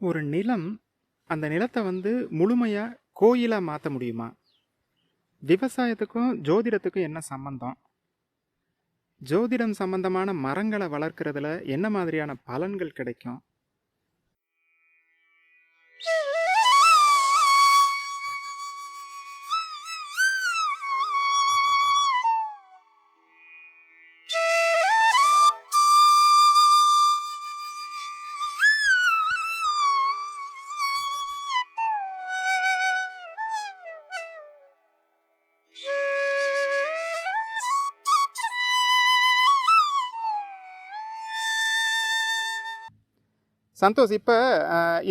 ஒரு நிலம் அந்த நிலத்தை வந்து முழுமையாக கோயிலாக மாற்ற முடியுமா? விவசாயத்துக்கும் ஜோதிடத்துக்கும் என்ன சம்பந்தம்? ஜோதிடம் சம்பந்தமான மரங்களை வளர்க்குறதுல என்ன மாதிரியான பலன்கள் கிடைக்கும்? சந்தோஷ் இப்போ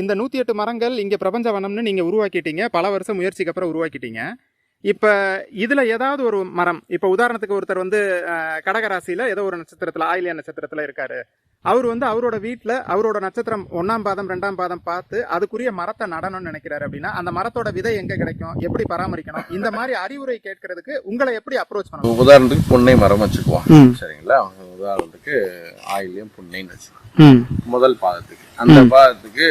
இந்த நூற்றி எட்டு மரங்கள் இங்கே பிரபஞ்ச வனம்னு நீங்கள் உருவாக்கிட்டீங்க. பல வருஷம் முயற்சிக்கு அப்புறம் உருவாக்கிட்டீங்க. இப்போ இதில் ஏதாவது ஒரு மரம் இப்போ உதாரணத்துக்கு ஒருத்தர் வந்து கடகராசியில் ஏதோ ஒரு நட்சத்திரத்தில் ஆயிலிய நட்சத்திரத்தில் இருக்காரு. அவர் வந்து அவரோட வீட்டில் அவரோட நட்சத்திரம் ஒன்றாம் பாதம் ரெண்டாம் பாதம் பார்த்து அதுக்குரிய மரத்தை நடணும்னு நினைக்கிறாரு அப்படின்னா அந்த மரத்தோட விதை எங்கே கிடைக்கும்? எப்படி பராமரிக்கணும்? இந்த மாதிரி அறிவுரை கேட்கறதுக்கு உங்களை எப்படி அப்ரோச் பண்ணணும்? உதாரணத்துக்கு புன்னை மரம் வச்சுக்குவோம். சரிங்களா? உதாரணத்துக்கு ஆயிலையும் புன்னைன்னு வச்சுக்குவோம் ம். முதல் பாதத்துக்கு அந்த பாதத்துக்கு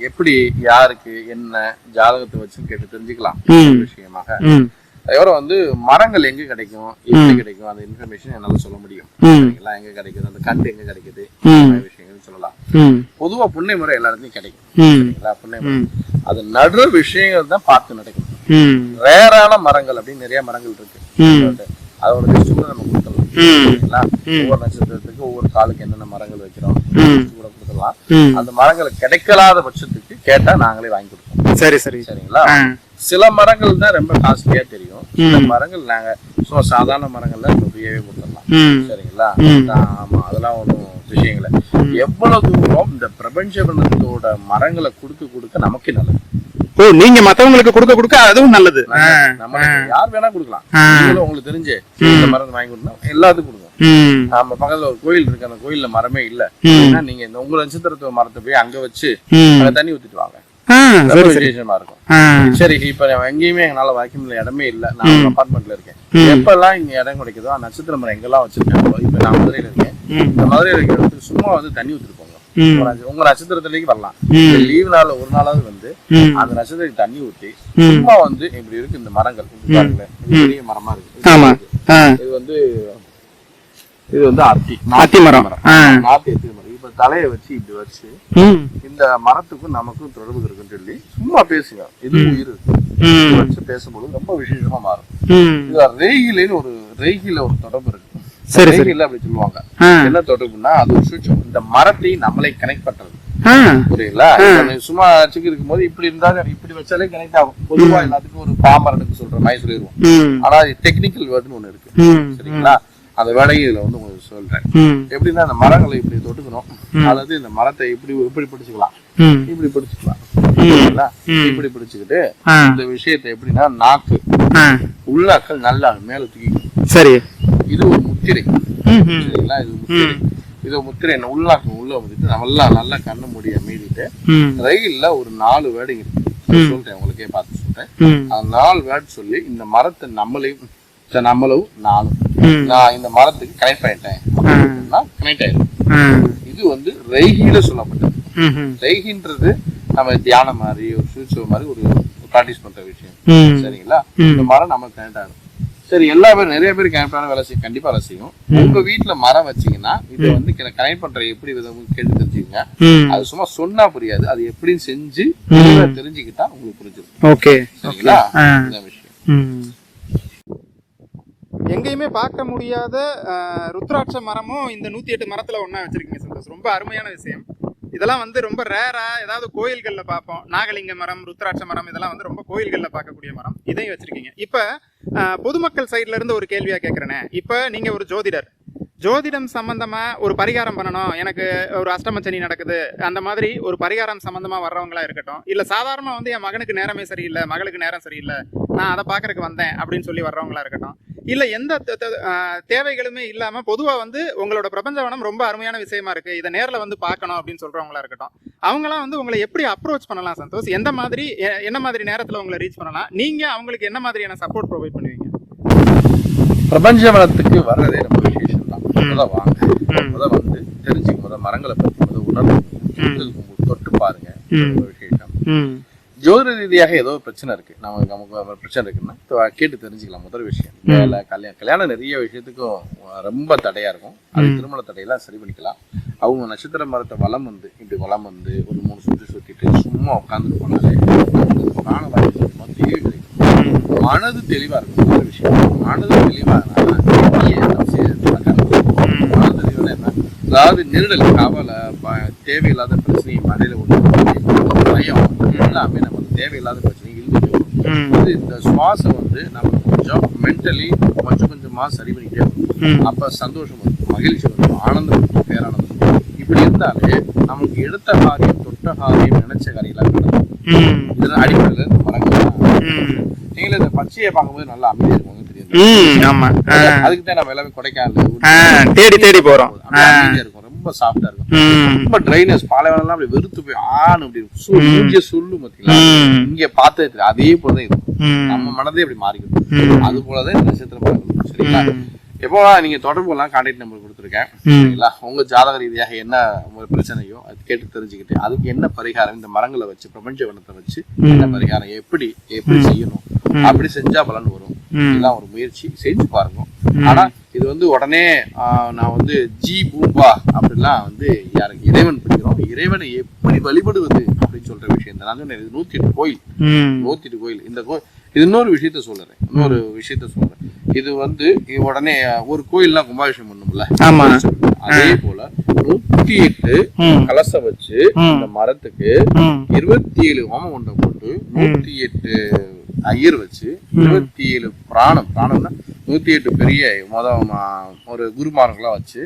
எப்படி யாருக்கு என்ன ஜாதகத்தை வச்சு கேட்டு தெரிஞ்சுக்கலாம். விஷயமாக. அதுக்கப்புறம் வந்து மரங்கள் எங்க கிடைக்கும் எப்படி கிடைக்கும் அந்த இன்ஃபர்மேஷன் என்னால சொல்ல முடியும். ம். சரிங்களா எங்க கிடைக்குது அந்த கண்டு எங்க கிடைக்குது விஷயங்கள் சொல்லலாம். பொதுவா புன்னை மரம் எல்லா இடத்துலயும் கிடைக்கும் சரிங்களா? ம். அது நடுற விஷயங்கள் தான் பார்த்து நடக்கும். ரேரான மரங்கள் அப்படின்னு நிறைய மரங்கள் இருக்கு. அதோட லிஸ்ட் கூட நம்ம கொடுத்துடலாம். சரிங்களா? ஒவ்வொரு நட்சத்திரத்துக்கு ஒவ்வொரு காலுக்கு என்னென்ன மரங்கள் வைக்கிறோம் கூட கொடுத்துடலாம். அந்த மரங்கள் கிடைக்கலாத பட்சத்துக்கு கேட்டா நாங்களே வாங்கி கொடுப்போம். சரி சரி. சரிங்களா? சில மரங்கள் தான் ரொம்ப காஸ்ட்லியா தெரியும். சில மரங்கள் நாங்க சும்மா சாதாரண மரங்கள்ல ஃப்ரீயாவே கொடுத்துடலாம். சரிங்களா? ஆமா அதெல்லாம் ஒன்றும் விஷயங்கள எவ்வளவு தூரம் இந்த பிரபஞ்சவனத்தோட மரங்களை கொடுக்க கொடுக்க நமக்கே நல்லது. ஓ நீங்க மத்தவங்களுக்கு கொடுக்க கொடுக்க அதுவும் நல்லது. நம்ம யார் வேணா கொடுக்கலாம். உங்களுக்கு தெரிஞ்சு மரம் வாங்கி கொடுத்தா எல்லாத்துக்கும் கொடுங்க. நம்ம பக்கத்துல ஒரு கோயில் இருக்கு அந்த கோயில்ல மரமே இல்ல. நீங்க இந்த உங்க நட்சத்திரத்துவ மரத்தை போய் அங்க வச்சு தண்ணி ஊத்திட்டு வாங்க. இருக்கும். சரி இப்ப எங்கேயுமே எங்களால வாக்கியம்ல இடமே இல்ல. நான் அபார்ட்மெண்ட்ல இருக்கேன். எப்பெல்லாம் இங்க இடம் கிடைக்குதோ நட்சத்திர மரம் எங்கெல்லாம் வச்சிருக்காங்களோ இப்ப நான் மதுரையில இருக்கேன். இந்த மதுரையில இருக்கிற இடத்துக்கு சும்மா வந்து தண்ணி ஊத்திட்டு போங்க. ம் உங்க நட்ச- உங்க நட்சத்திரத்திலேக்கு வரலாம். லீவ் நாள்ல ஒரு நாளாவது வந்து அந்த நட்சத்திரத்துக்கு தண்ணி ஊத்தி. சும்மா வந்து இப்படி இருக்கு இந்த மரங்கள். பெரிய மரமா இருக்கு. இது வந்து இது வந்து அத்தி அத்தி மரம். நாட்டு அத்தி மரம். இப்ப தலையை வச்சு இப்படி வச்சு இந்த மரத்துக்கும் நமக்கும் தொடர்பு இருக்குன்னு சொல்லி சும்மா பேசுங்க. இது உயிர். வச்சு பேசும்போது ரொம்ப விசேஷமா மாறும். இது ரேகிலேன்னு ஒரு ரேகில ஒரு தொடர்பு இருக்கு. சரி சரி. ரேகில அப்படி சொல்லுவாங்க. என்ன தொடர்புன்னா அது ஒரு சுவிட்ச் இந்த மரத்தை நம்மளை கனெக்ட் பண்றது. புரியுங்களா சும்மா வச்சுக்கு இருக்கும்போது இப்படி இருந்தா இப்படி வச்சாலே கனெக்ட் ஆகும். பொதுவா எல்லாத்துக்கும் ஒரு பாமரனுக்கு சொல்ற மாதிரி சொல்லிடுவோம். ஆனா டெக்னிக்கல் வேர்டுன்னு ஒண்ணு இருக்கு. சரிங்களா? அந்த வேலையை இதுல வந்து உங்களுக்கு சொல்றேன். எப்படின்னா அந்த மரங்களை இப்படி தொட்டுக்கணும். அல்லது இந்த மரத்தை இப்படி இப்படி பிடிச்சுக்கலாம். இப்படி பிடிச்சுக்கலாம். இப்படி பிடிச்சுக்கிட்டு இந்த விஷயத்தை எப்படின்னா நாக்கு உள்ளாக்கள் நல்லா மேல தூக்கி சரி. இது ஒரு முத்திரை. சரிங்களா? இது முத்திரை. இது முத்திரை என்ன உள்ளாக்கு உள்ள வந்துட்டு நல்லா நல்லா கண்ணு முடிய மீறிட்டு ம். ரயில்ல ஒரு நாலு வேர்டு சொல்றேன் உங்களுக்கே பார்த்து சொல்றேன். அந்த நாலு வேர்டு சொல்லி இந்த மரத்தை நம்மளையும் நம்மளும் நானும். நான் இந்த மரத்துக்கு கனெக்ட் பண்ணிட்டேன் கனெக்ட் ஆயிடும். இது வந்து ரெய்கில சொல்லப்பட்டது. ரெய்கின்றது நம்ம தியானம் மாதிரி ஒரு சுவிட்சோ மாதிரி ஒரு ப்ராக்டிஸ் பண்ற விஷயம். சரிங்களா? இந்த மரம் நம்ம கனெக்ட் ஆகும் சரி எல்லா பேரும் நிறைய பேர் கனெக்ட் பண்ண வேலை செய்யும் கண்டிப்பா வேலை செய்யும் உங்க வீட்ல மரம் வச்சீங்கன்னா இது வந்து கனெக்ட் பண்ற எப்படி விதம் கேட்டு தெரிஞ்சுக்கங்க. அது சும்மா சொன்னா புரியாது. அது எப்படின்னு செஞ்சு தெரிஞ்சுக்கிட்டா உங்களுக்கு புரிஞ்சிடும். ஓகே. சரிங்களா? இந்த விஷயம். எங்கேயுமே பார்க்க முடியாத ருத்ராட்ச மரமும் இந்த நூத்தி எட்டு மரத்துல ஒண்ணா வச்சிருக்கீங்க சந்தோஷ். ரொம்ப அருமையான விஷயம். இதெல்லாம் வந்து ரொம்ப ரேரா ஏதாவது கோயில்களில் பார்ப்போம். நாகலிங்க மரம் ருத்ராட்ச மரம் இதெல்லாம் வந்து ரொம்ப கோயில்களில் பார்க்கக்கூடிய மரம். இதையும் வச்சிருக்கீங்க. இப்போ பொதுமக்கள் சைடுல இருந்து ஒரு கேள்வியா கேட்குறேனே இப்போ நீங்க ஒரு ஜோதிடர். ஜோதிடம் சம்பந்தமா ஒரு பரிகாரம் பண்ணணும். எனக்கு ஒரு அஷ்டமச்சனி நடக்குது. அந்த மாதிரி ஒரு பரிகாரம் சம்பந்தமா வர்றவங்களா இருக்கட்டும். இல்ல சாதாரணமாக வந்து என் மகனுக்கு நேரமே சரியில்லை மகளுக்கு நேரம் சரியில்லை. நான் அதை பார்க்கறதுக்கு வந்தேன் அப்படின்னு சொல்லி வர்றவங்களா இருக்கட்டும். இல்ல எந்த தேவைகளுமே இல்லாம பொதுவா வந்து உங்களோட பிரபஞ்சவனம் ரொம்ப அருமையான விஷயமா இருக்கு. இதை நேர்ல வந்து பார்க்கணும் அப்படின்னு சொல்றவங்களா இருக்கட்டும். அவங்களாம் வந்து உங்களை எப்படி அப்ரோச் பண்ணலாம் சந்தோஷ்? எந்த மாதிரி எ- என்ன மாதிரி நேரத்துல உங்களை ரீச் பண்ணலாம்? நீங்க அவங்களுக்கு என்ன மாதிரியான சப்போர்ட் ப்ரொவைட் பண்ணுவீங்க? பிரபஞ்சவனத்துக்கு வர்றதே ரொம்ப விசேஷம் தான். முத வாங்க. முத வந்து தெரிஞ்சுக்க முத மரங்களை பத்தி முத உணர்வு தொட்டு பாருங்க. விசேஷம். ம். ஜோதிட ரீதியாக ஏதோ பிரச்சனை இருக்கு. நமக்கு நமக்கு ஒரு பிரச்சனை இருக்குன்னா கேட்டு தெரிஞ்சுக்கலாம் முதல் விஷயம். வேலை கல்யாணம் கல்யாணம் நிறைய விஷயத்துக்கும் ரொம்ப தடையா இருக்கும். அது திருமண தடையெல்லாம் சரி பண்ணிக்கலாம். அவங்க நட்சத்திர மரத்தை வளம் வந்து இப்படி வளம் வந்து ஒரு மூணு சுற்றி சுத்திட்டு சும்மா உட்காந்துட்டு போனாலே மனது தெளிவா இருக்கும். முதல் விஷயம். மனது தெளிவா மனது தெளிவான என்ன அதாவது நெருடல் கவலை ப- தேவையில்லாத பிரச்சனையை மடையில ஒன்று பயம் எல்லாமே நமக்கு தேவையில்லாத பிரச்சனை இழுத்துட்டு இது இந்த சுவாசம் வந்து நம்ம கொஞ்சம் மென்டலி கொஞ்சம் கொஞ்சமா சரி பண்ணிக்கிட்டே வரும் அப்ப சந்தோஷம் வரும் மகிழ்ச்சி வரும் ஆனந்தம் வரும் பேரானந்தம். இப்படி இருந்தாலே நமக்கு எடுத்த காரியம் தொட்ட காரியம் நினைச்ச காரியம்லாம் நடக்கும். ம். இதெல்லாம் அடிப்படையில் இந்த மரங்கள் தான். ம். நீங்களே இந்த பச்சையை பார்க்கும்போது நல்லா அமைதியா இருக்கும். ம் ஆமா. ஆ. அதுக்கு தான் நம்ம எல்லாமே கொடைக்கானல் தேடி தேடி போறோம். இருக்கும். ரொம்ப சாஃப்டா இருக்கும். ரொம்ப ட்ரைனஸ் பாலைவனம்லாம் அப்படி வெறுத்து போய் ஆண் அப்படி மூஞ்சிய சொல்லு பாத்தீங்களா. இங்க பார்த்தது. அதே போலதான் இருக்கும். நம்ம மனதே அப்படி மாறிக்கும் ம். அது போலதான் சரிங்களா. எப்போ நீங்க தொடர்பு எல்லாம் கான்டாக்ட் நம்பர் கொடுத்துருக்கேன். சரிங்களா? உங்க ஜாதக ரீதியாக என்ன பிரச்சனையோ அது கேட்டு தெரிஞ்சுக்கிட்டு அதுக்கு என்ன பரிகாரம் இந்த மரங்களை வச்சு பிரபஞ்ச வனத்தை வச்சு என்ன பரிகாரம் எப்படி எப்படி செய்யணும்? அப்படி செஞ்சா பலன் வரும். இதெல்லாம் ஒரு முயற்சி. செஞ்சு பாருங்க. ஆனா இது வந்து உடனே நான் வந்து ஜி பூம்பா அப்படிலாம் வந்து யாருக்கு இறைவன் பிடிக்கிறோம். இறைவனை எப்படி வழிபடுவது அப்படின்னு சொல்ற விஷயம் நான் சொன்னேன் இது நூத்தி எட்டு கோயில். நூத்தி எட்டு கோயில். இந்த கோயில் இது இன்னொரு விஷயத்த சொல்றேன். இன்னொரு விஷயத்த சொல்றேன். இது வந்து உடனே ஒரு கோயில்லாம் கும்பாபிஷேகம் பண்ணும்ல. ஆமா. அதே போல நூத்தி எட்டு ம். கலசம் வச்சு. இந்த மரத்துக்கு இருபத்தி ஏழு ஹோமம் குண்டம் போட்டு நூத்தி எட்டு ஐயர் வச்சு இருபத்தி ஏழு பிராணம் பிராணம்னா நூத்தி எட்டு பெரிய மொத ஒரு குருமார்களா வச்சு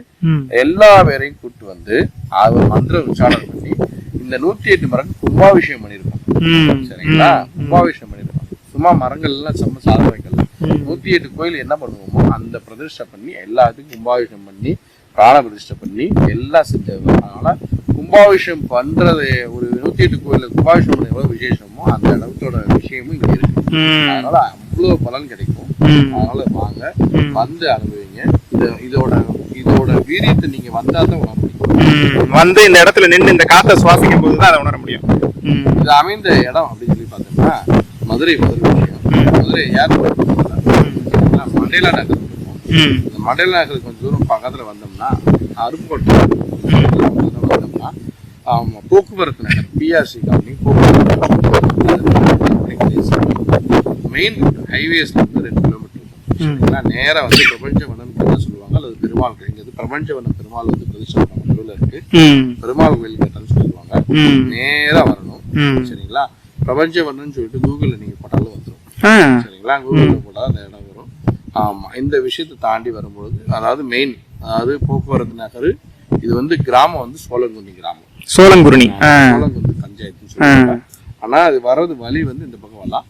எல்லா பேரையும் கூட்டு வந்து அவர் மந்திர உச்சாரணம் பண்ணி இந்த நூத்தி எட்டு மரம் கும்பாபிஷேகம் பண்ணியிருக்கோம். ம். சரிங்களா? கும்பாபிஷேகம் பண்ணியிருக்கோம். சும்மா மரங்கள் எல்லாம் செம்ம சாதனைகள் நூத்தி எட்டு கோயில் என்ன பண்ணுவோமோ அந்த பிரதிஷ்டை பண்ணி எல்லாத்துக்கும் கும்பாபிஷேகம் பண்ணி பிராண பிரதிஷ்டை பண்ணி எல்லாம் செஞ்சது அதனால கும்பாபிஷேகம் பண்றது ஒரு நூத்தி கும்பாபிஷேகம் பண்ண எவ்வளவு விசேஷமோ அந்த இடத்தோட விஷயமும் இங்க இருக்கு. அதனால அவ்வளவு பலன் கிடைக்கும். அதனால வாங்க வந்து அனுபவிங்க. இது இதோட இதோட வீரியத்தை நீங்க வந்தா தான் உணர முடியும். வந்து இந்த இடத்துல நின்று இந்த காத்தை சுவாசிக்கும் போது தான் அதை உணர முடியும். இது அமைந்த இடம் அப்படின்னு சொல்லி பார்த்தோம்னா மதுரை மதுரை விஷயம். மதுரை ஏர்போர்ட் மண்டேலா நகர் இந்த மண்டேலா நகருக்கு கொஞ்சம் தூரம் பக்கத்துல வந்தோம்னா அருப்புக்கோட்டை வந்தோம்னா ஆமா போக்குவரத்து நகர் பிஆர்சி கம்பெனி போக்குவரத்து மெயின் ரூட் இருந்து ரெண்டு கிலோமீட்டர் இருக்கும் சரிங்களா நேரா வந்து பிரபஞ்சவனம் தான் சொல்லுவாங்க. அல்லது பெருமாள் இங்க பிரபஞ்சவனம் பெருமாள் வந்து பிரதிஷ்டை நடுவில் இருக்கு. பெருமாள் கோயில் கேட்டான்னு சொல்லுவாங்க. ம். நேரா வரணும். சரிங்களா? பிரபஞ்சவனம்னு சொல்லிட்டு கூகுள்ல நீங்க போட்டாலும் வந்துடும் சரிங்களா? கூகுள்ல போட்டால் அந்த இடம் வரும். ஆமா இந்த விஷயத்தை தாண்டி வரும்பொழுது அதாவது மெயின் அதாவது போக்குவரத்து நகர் இது வந்து கிராமம் வந்து சோழங்குந்தி கிராமம். சொல்லுவாங்க ஆனா அது வர்றது வழி வந்து இந்த பக்கம் வரலாம்.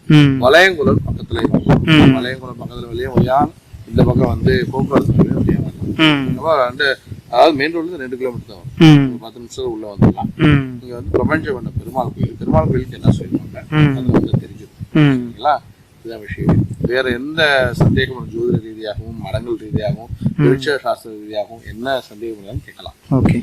வளையங்குளம் பக்கத்துல. வளையங்குளம் பக்கத்துல வழியா வழியா இந்த பக்கம் வந்து போக்குவரத்து வழியா வரலாம். ரெண்டு அதாவது மெயின் ரோட்ல இருந்து ரெண்டு கிலோமீட்டர் தான் வரும். பத்து நிமிஷம் உள்ள வந்துடலாம். இங்க வந்து பிரபஞ்சவண்ண பெருமாள் கோயில். பெருமாள் கோயிலுக்கு என்ன சொல்லுவாங்க. அது வந்து சரிங்களா? இதுதான் விஷயம். வேற எந்த சந்தேகமும் ஜோதிட ரீதியாகவும் மரங்கள் ரீதியாகவும் விருட்ச சாஸ்திர ரீதியாகவும் என்ன சந்தேகம் கேட்கலாம். ஓகே.